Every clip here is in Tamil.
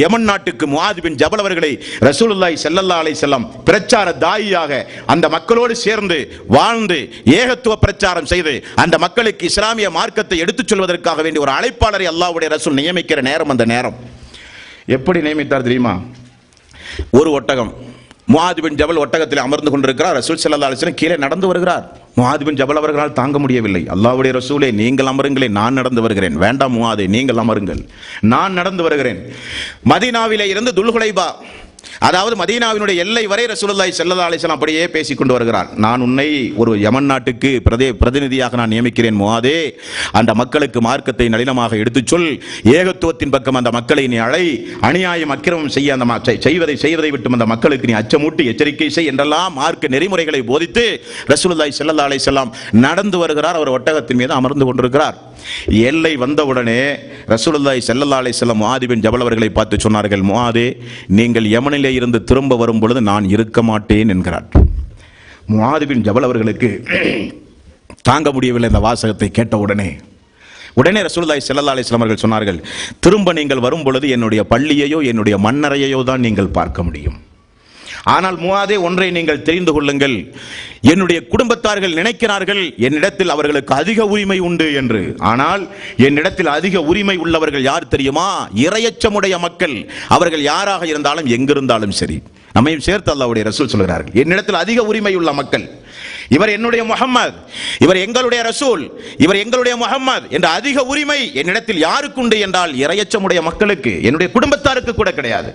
யமன் நாட்டுக்கு முஆது பின் ஜபல் அவர்களை ரசூலுல்லாய் செல்லல்லா அலை செல்லம் பிரச்சார தாயியாக அந்த மக்களோடு சேர்ந்து வாழ்ந்து ஏகத்துவ பிரச்சாரம் செய்து அந்த மக்களுக்கு இஸ்லாமிய மார்க்கத்தை எடுத்துச் சொல்வதற்காக வேண்டிய ஒரு அழைப்பாளரை அல்லாவுடைய ரசூல் நியமிக்கிற நேரம் அந்த நேரம். எப்படி நியமித்தார் தெரியுமா? ஒரு ஒட்டகம். முஆது பின் ஜபல் ஒட்டகத்தில் அமர்ந்து கொண்டிருக்கிறார். ரசூல் செல்லல்லா அலைஹி கீழே நடந்து வருகிறார். முஹாதிபின் ஜபல் அவர்களால் தாங்க முடியவில்லை. அல்லாவுடைய ரசூலே நீங்கள் அமருங்களே நான் நடந்து வருகிறேன். வேண்டாம் முஹாதே நீங்கள் அமருங்கள். நான் நடந்து வருகிறேன். மதீனாவிலே இருந்து துல்குலைபா அதாவது மதீனாவினுடைய எல்லை வரை ரசூலுல்லாய் செல்லதா அலைஹி அப்படியே பேசிக் கொண்டு வருகிறார். நான் உன்னை ஒரு யமன் நாட்டுக்கு பிரதே பிரதிநிதியாக நான் நியமிக்கிறேன் முவாதே அந்த மக்களுக்கு மார்க்கத்தை நளினமாக எடுத்துச் சொல். ஏகத்துவத்தின் பக்கம் அந்த மக்களை நீ அழை. அநியாயம் அக்கிரமம் செய்ய அந்த செய்வதை செய்வதை விட்டு அந்த மக்களுக்கு நீ அச்சமூட்டி எச்சரிக்கை செய் என்றெல்லாம் மார்க்க நெறிமுறைகளை போதித்து ரசூலுல்லாய் ஸல்லல்லாஹு அலைஹி நடந்து வருகிறார். அவர் ஒட்டகத்தின் மீது அமர்ந்து கொண்டிருக்கிறார். எல்லை வந்தவுடனே ரசூலுல்லாய் செல்லல்லா அலை செல்லம் முஆது ஜபல் அவர்களை பார்த்து சொன்னார்கள் முஆதே நீங்கள் யமனிலே இருந்து திரும்ப வரும் பொழுது நான் இருக்க மாட்டேன் என்கிறார். முஆது ஜபலவர்களுக்கு ஜபல் அவர்களுக்கு தாங்க முடியவில்லை இந்த வாசகத்தை கேட்ட உடனே. உடனே ரசூலுல்லாஹி ஸல்லல்லாஹு அலைஹி அவர்கள் சொன்னார்கள் திரும்ப நீங்கள் வரும் பொழுது என்னுடைய பள்ளியையோ என்னுடைய மன்னரையோ தான் நீங்கள் பார்க்க முடியும். ஆனால் மூவாதே ஒன்றை நீங்கள் தெரிந்து கொள்ளுங்கள். என்னுடைய குடும்பத்தார்கள் நினைக்கிறார்கள் என்னிடத்தில் அவர்களுக்கு அதிக உரிமை உண்டு என்று. ஆனால் என்னிடத்தில் அதிக உரிமை உள்ளவர்கள் யார் தெரியுமா? இரையச்சமுடைய மக்கள். அவர்கள் யாராக இருந்தாலும் எங்கிருந்தாலும் சரி. நம்மையும் சேர்த்து அல்லாவுடைய ரசூல் சொல்கிறார்கள். என்னிடத்தில் அதிக உரிமை உள்ள மக்கள். இவர் என்னுடைய முகம்மது இவர் எங்களுடைய ரசூல் இவர் எங்களுடைய முகம்மது என்ற அதிக உரிமை என்னிடத்தில் யாருக்கு உண்டு என்றால் இரையச்சமுடைய மக்களுக்கு என்னுடைய குடும்பத்தாருக்கு கூட கிடையாது.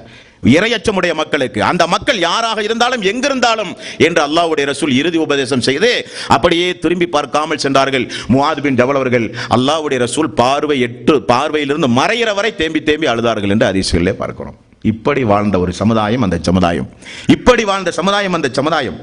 இரையச்சமுடைய மக்களுக்கு அந்த மக்கள் யாராக இருந்தாலும் எங்கிருந்தாலும் என்று அல்லாவுடைய ரசூல் இறுதி உபதேசம் செய்து அப்படியே திரும்பி பார்க்காமல் சென்றார்கள். முவாது பின் ஜவல் அவர்கள் அல்லாஹ்வுடைய ரசூல் பார்வை எட்டு பார்வையிலிருந்து மறையிற வரை தேம்பி தேம்பி அழுதார்கள் என்று அதிசயங்களே பார்க்கிறோம். இப்படி வாழ்ந்த ஒரு சமுதாயம் அந்த சமுதாயம். இப்படி வாழ்ந்த சமுதாயம் அந்த சமுதாயம்.